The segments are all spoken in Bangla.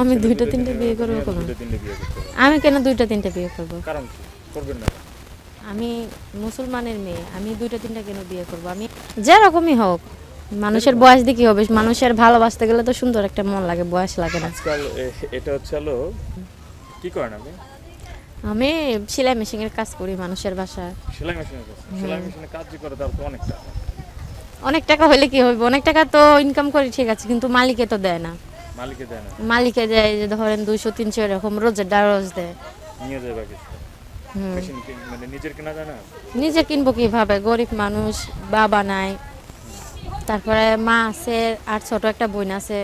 আমি দুইটা তিনটা বিয়ে করব আমি কেন দুইটা তিনটা বিয়ে করব? কারণ করবেন না। আমি মুসলমানের মেয়ে আমি দুইটা তিনটা কেন বিয়ে করব? আমি যেরকমই হোক মানুষের বয়স কি হবে? মানুষের ভালোবাসতে গেলে তো সুন্দর একটা মন লাগে বয়স লাগে না। আজকাল এটা হচ্ছে হলো কি করেন আপনি? আমি সেলাই মেশিনের কাজ করি মানুষের বাসায়। সেলাই মেশিনের কাজ? সেলাই মেশিনে কাজ যে করে তার তো অনেক টাকা। অনেক টাকা হলে কি হবে অনেক টাকা তো ইনকাম করি ঠিক আছে কিন্তু মালিকে তো দেয় না। মালিকে দেয় না? মালিকে দেয় যে ধরেন দুইশো তিনশো এরকম রোজের ডা রোজ দেয়। নিয়ে। মানে নিজের কেনা যায় না? নিজে কিনবো কীভাবে? গরিব মানুষ বাবা নাই। তারপরে মা আছে আর ছোট একটা বোন আছে।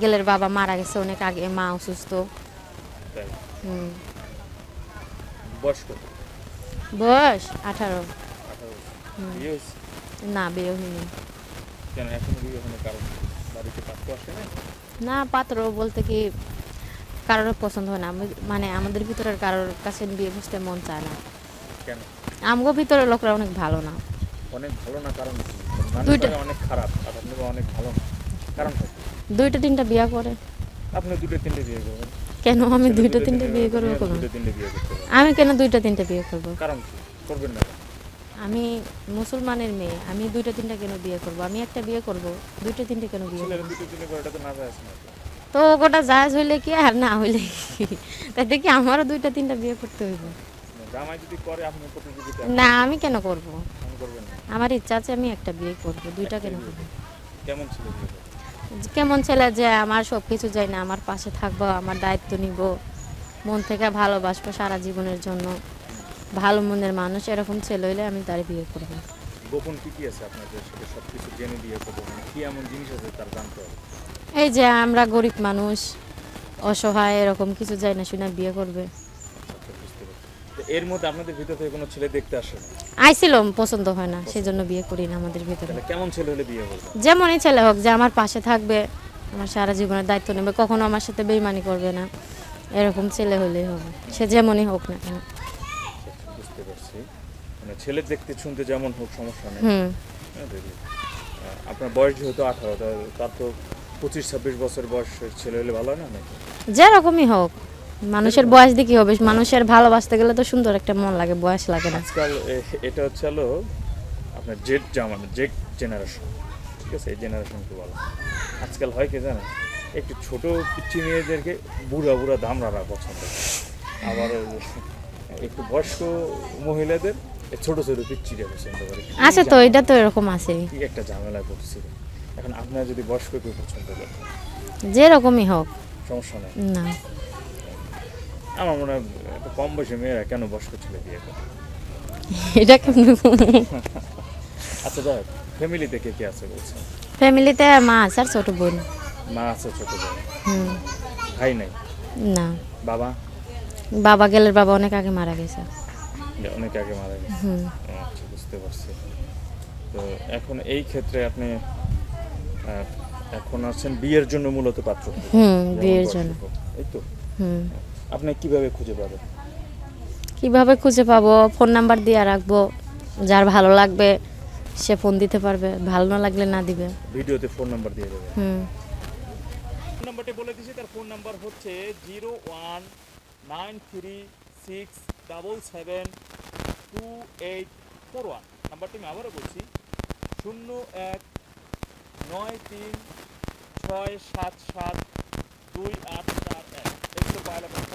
গেলের বাবা মারা গেছে অনেক আগে মা অসুস্থ। হুম। বয়স কত? বয়স আঠারো। না বিয়ে হয়নি। কেন এখনও বিয়ে হয়নি? কারণ বাড়িতে পাত্র আসে না না পাত্র বলতে কি কারোর পছন্দ হয় না। মানে আমাদের ভিতরের কারোর কাছে বিয়ে বসতে মন চায় না। কেন? আমগো ভিতরের লোকরা অনেক ভালো না। অনেক ভালো না কারণ দুইটা- অনেক খারাপ আর আপনি অনেক ভালো না। কারণ দুইটা তিনটা বিয়ে করে। আপনি দুটো তিনটে বিয়ে করবেন। কেন আমি দুইটা তিনটা বিয়ে করব কোনো আমি কেন দুইটা তিনটা বিয়ে করব? কারণ করবেন না? আমি মুসলমানের মেয়ে আমি দুইটা তিনটা কেন বিয়ে করব? আমি একটা বিয়ে করব দুইটা তিনটা কেন বিয়ে করব? তো যায় গোটা জাহাজ হইলে কি আর না হইলে কি? তাতে কি আমারও দুইটা তিনটা বিয়ে করতে হইব। না আমি কেন করব? আমার ইচ্ছা আছে আমি একটা বিয়ে করব দুইটা কেন করব? কেমন ছিল কেমন ছেলে যে আমার সব কিছু চাই না আমার পাশে থাকব আমার দায়িত্ব নিব মন থেকে ভালোবাসবো সারা জীবনের জন্য। ভালো মনের মানুষ এরকম ছেলে হইলে আমি তার বিয়ে করব। গোপন কি কি আছে আপনাদের সেটা সব কিছু জেনে দিয়ে করব। মানে কি এমন জিনিস আছে তার জানতে হবে? এই যে আমরা গরিব মানুষ অসহায় এরকম কিছু যাই না শুনে বিয়ে করবে। আচ্ছা। তো এর মধ্যে আপনাদের ভিতর থেকে কোনো ছেলে দেখতে আসে না? আইছিলাম পছন্দ হয় না সেই জন্য বিয়ে করি না আমাদের ভিতরে। তাহলে কেমন ছেলে হলে বিয়ে করবে যেমনই ছেলে হোক যে আমার পাশে থাকবে আমার সারা জীবনের দায়িত্ব নেবে কখনো আমার সাথে বেইমানি করবে না। এরকম ছেলে হলেই হবে সে যেমনই হোক না কেন। মানে ছেলে দেখতে শুনতে যেমন হোক সমস্যা নেই। হ্যাঁ, আপনার বয়স যেহেতু আঠারো তার তো পঁচিশ ছাব্বিশ বছর বয়সের ছেলে হলে ভালো হয় না নাকি? যেরকমই হোক মানুষের বয়স দিয়ে কি হবে মানুষের ভালোবাসতে গেলে তো সুন্দর একটা মন লাগে বয়স লাগে না। আজকাল এটা হচ্ছে হলো আপনার জেড জামানা জেড জেনারেশন ঠিক আছে? এই জেনারেশনকে বলা। আজকাল হয় কি জানেন? একটু ছোট পিচ্ছি মেয়েদেরকে বুড়া বুড়া দামড়ারা পছন্দ করে। আবার একটু বয়স্ক মহিলাদের ছোট ছোট করে। কি আছে তো এটা তো এরকম আছে। কি একটা ঝামেলা করছিল এখন আপনারা যদি বয়স্ক কেউ পছন্দ করেন। যেরকমই হোক। সমস্যা নেই। না। আমার মনে হয় একটা কম বয়সী মেয়েরা কেন বয়স্ক ছেলে বিয়ে করে? এটা কেমন আচ্ছা যাই ফ্যামিলিতে কে কে আছে বলছেন? ফ্যামিলিতে মা আছে আর ছোট বোন। মা আছে ছোট ভাই হুম। ভাই নাই? না। বাবা? বাবা গেলের বাবা অনেক আগে মারা গেছে। অনেক আগে মারা গেছে। আচ্ছা বুঝতে পারছি। তো এখন এই ক্ষেত্রে আপনি এখন আছেন বিয়ের জন্য মূলত পাত্র। হুম বিয়ের জন্য। এই তো? হুম। আপনি কীভাবে খুঁজে পাবেন? কীভাবে খুঁজে পাবো? ফোন নাম্বার দিয়ে রাখব। যার ভালো লাগবে সে ফোন দিতে পারবে। ভালো না লাগলে না দিবে। ভিডিওতে ফোন নাম্বার দিয়ে দেবেন। হুম। ফোন নাম্বারটি বলে দিচ্ছি তার ফোন নাম্বার হচ্ছে zero one nine three six double seven two eight four one নাম্বারটি আমি আবারও বলছি, শূন্য এক নয় তিন ছয় সাত সাত দুই আট চার এক। এগুলো পাওয়া ফোন